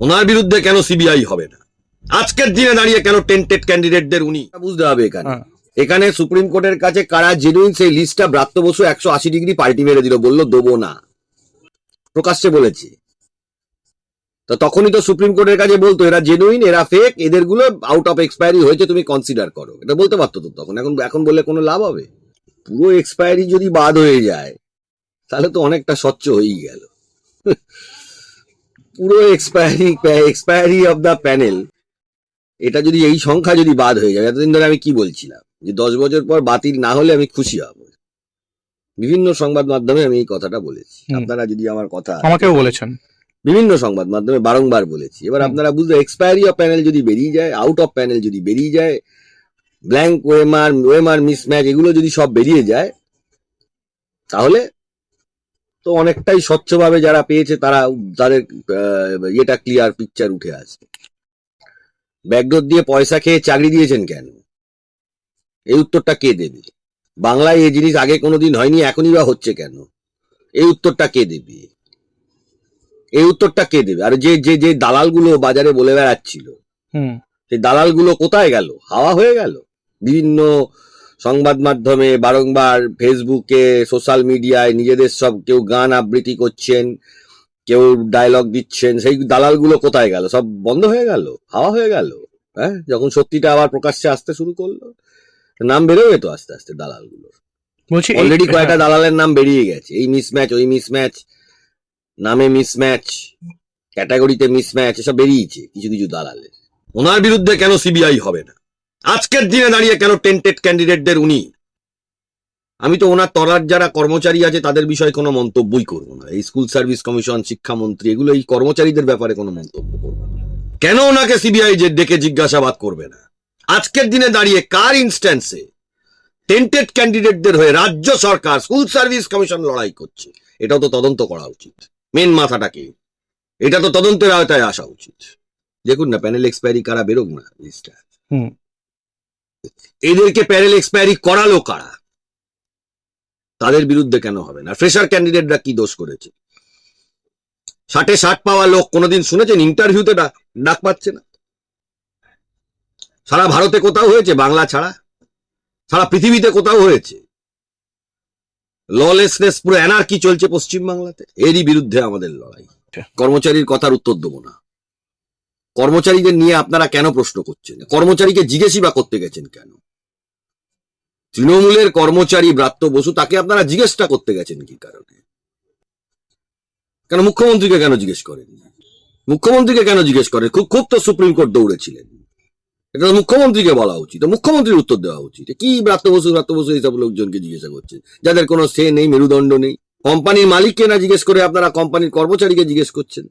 ওনার বিরুদ্ধে কেন সিবিআই হবে না? আজকের দিনে দাঁড়িয়ে কেন টেন্টেড ক্যান্ডিডেটদের উনি? বুঝতে হবে এখানে। হ্যাঁ। এখানে সুপ্রিম কোর্টের কাছে কারা জেনুইন সেই লিস্টটা ব্রাত্য বসু একশো আশি ডিগ্রি পাল্টি মেরে দিল বলল দেবো না। প্রকাশ্যে বলেছে। তো তখনই তো সুপ্রিম কোর্টের কাছে বলতো এরা জেনুইন এরা ফেক এদেরগুলো আউট অফ এক্সপায়ারি হয়েছে তুমি কনসিডার করো। এটা বলতে পারতো তো তখন। এখন এখন বললে কোনো লাভ হবে? পুরো এক্সপায়ারি যদি বাদ হয়ে যায় তাহলে তো অনেকটা স্বচ্ছ হয়েই গেল। পুরো expiry expiry of the panel এটা যদি এই সংখ্যা যদি বাদ হয়ে যায় এতদিন ধরে আমি কি বলছিলাম? যে দশ বছর পর বাতিল না হলে আমি খুশি হব। বিভিন্ন সংবাদ মাধ্যমে আমি এই কথাটা বলেছি। আপনারা যদি আমার কথা আমাকেও বলেছেন। বিভিন্ন সংবাদ মাধ্যমে বারংবার বলেছি। এবার আপনারা বুঝতে এক্সপায়ারি অফ প্যানেল যদি বেরিয়ে যায় আউট অফ প্যানেল যদি বেরিয়ে যায় ব্ল্যাঙ্ক ওয়েমার ওয়েমার মিসম্যাচ এগুলো যদি সব বেরিয়ে যায় তাহলে তো অনেকটাই স্বচ্ছভাবে যারা পেয়েছে তারা তাদের ইয়েটা ক্লিয়ার পিকচার উঠে আসবে। ব্যাকডোর দিয়ে পয়সা খেয়ে চাকরি দিয়েছেন কেন? এই উত্তরটা কে দেবে? বাংলায় এই জিনিস আগে কোনোদিন হয়নি এখনই বা হচ্ছে কেন? এই উত্তরটা কে দেবে? এই উত্তরটা কে দেবে? আর যে যে যে দালালগুলো বাজারে বলে বেড়াচ্ছিল হুম। সেই দালালগুলো কোথায় গেল? হাওয়া হয়ে গেল? বিভিন্ন সংবাদ মাধ্যমে বারংবার ফেসবুকে সোশ্যাল মিডিয়ায় নিজেদের সব কেউ গান আবৃত্তি করছেন কেউ ডায়লগ দিচ্ছেন সেই দালালগুলো কোথায় গেল? সব বন্ধ হয়ে গেল হাওয়া হয়ে গেল হ্যাঁ? যখন সত্যিটা আবার প্রকাশ্যে আসতে শুরু করল নাম বেরোবে তো আস্তে আস্তে দালালগুলো বলছি অলরেডি কয়েকটা দালালের নাম বেরিয়ে গেছে। এই মিসম্যাচ ওই মিসম্যাচ নামে মিসম্যাচ ক্যাটাগরিতে মিসম্যাচ এসব বেরিয়েছে কিছু কিছু দালালের। ওনার বিরুদ্ধে কেন সিবিআই হবে না? আজকের দিনে দাঁড়িয়ে কেন টেন্টেড ক্যান্ডিডেটদের উনি? আমি তো ওনার তলার যারা কর্মচারী আছে, তাদের বিষয়ে কোনো মন্তব্যই করব না। এই স্কুল সার্ভিস কমিশন, শিক্ষামন্ত্রী, এগুলো এই কর্মচারীদের ব্যাপারে কোনো মন্তব্য করব না। কেন ওনাকে সিবিআই যে ডেকে জিজ্ঞাসাবাদ করবে না? আজকের দিনে দাঁড়িয়ে কার ইনস্ট্যান্সে টেন্টেড ক্যান্ডিডেটদের হয়ে রাজ্য সরকার, স্কুল সার্ভিস কমিশন লড়াই করছে? এটাও তো তদন্ত করা উচিত। মেন মাথাটাকে এটা তো তদন্তের আওতায় আসা উচিত। দেখুন না প্যানেল এক্সপায়ারি কারা বেরোক না লিস্টটা। এদেরকে প্যানেল এক্সপায়ারি করালো কারা? তাদের বিরুদ্ধে কেন হবে না? ফ্রেশার ক্যান্ডিডেটরা কি দোষ করেছে? ষাটে ষাট পাওয়া লোক কোনোদিন শুনেছেন? ইন্টারভিউতে ডাক পাচ্ছে না? সারা ভারতে কোথাও হয়েছে? বাংলা ছাড়া? সারা পৃথিবীতে কোথাও হয়েছে? ললেসনেস পুরো এনার্কি চলছে পশ্চিমবাংলাতে? এরই বিরুদ্ধে আমাদের লড়াই। কর্মচারীর কথার উত্তর দেবো না। কর্মচারীদের নিয়ে আপনারা কেন প্রশ্ন করছেন? কর্মচারীকে জিজ্ঞেসই বা করতে গেছেন কেন? তৃণমূলের কর্মচারী ব্রাত্য বসু, তাকে আপনারা জিজ্ঞেসটা করতে গেছেন কি কারণে? কেন মুখ্যমন্ত্রীকে কেন জিজ্ঞেস করেন? মুখ্যমন্ত্রীকে কেন জিজ্ঞেস করেন? খুব খুব তো সুপ্রিম কোর্ট দৌড়েছিলেন। এটা মুখ্যমন্ত্রীকে বলা উচিত। মুখ্যমন্ত্রীর উত্তর দেওয়া উচিত। কি ব্রাত্য বসু ব্রাত্য বসু এইসব লোকজনকে জিজ্ঞাসা করছেন? যাদের কোনো সে নেই, মেরুদণ্ড নেই। কোম্পানির মালিককে না জিজ্ঞেস করে আপনারা কোম্পানির কর্মচারীকে জিজ্ঞেস করছেন?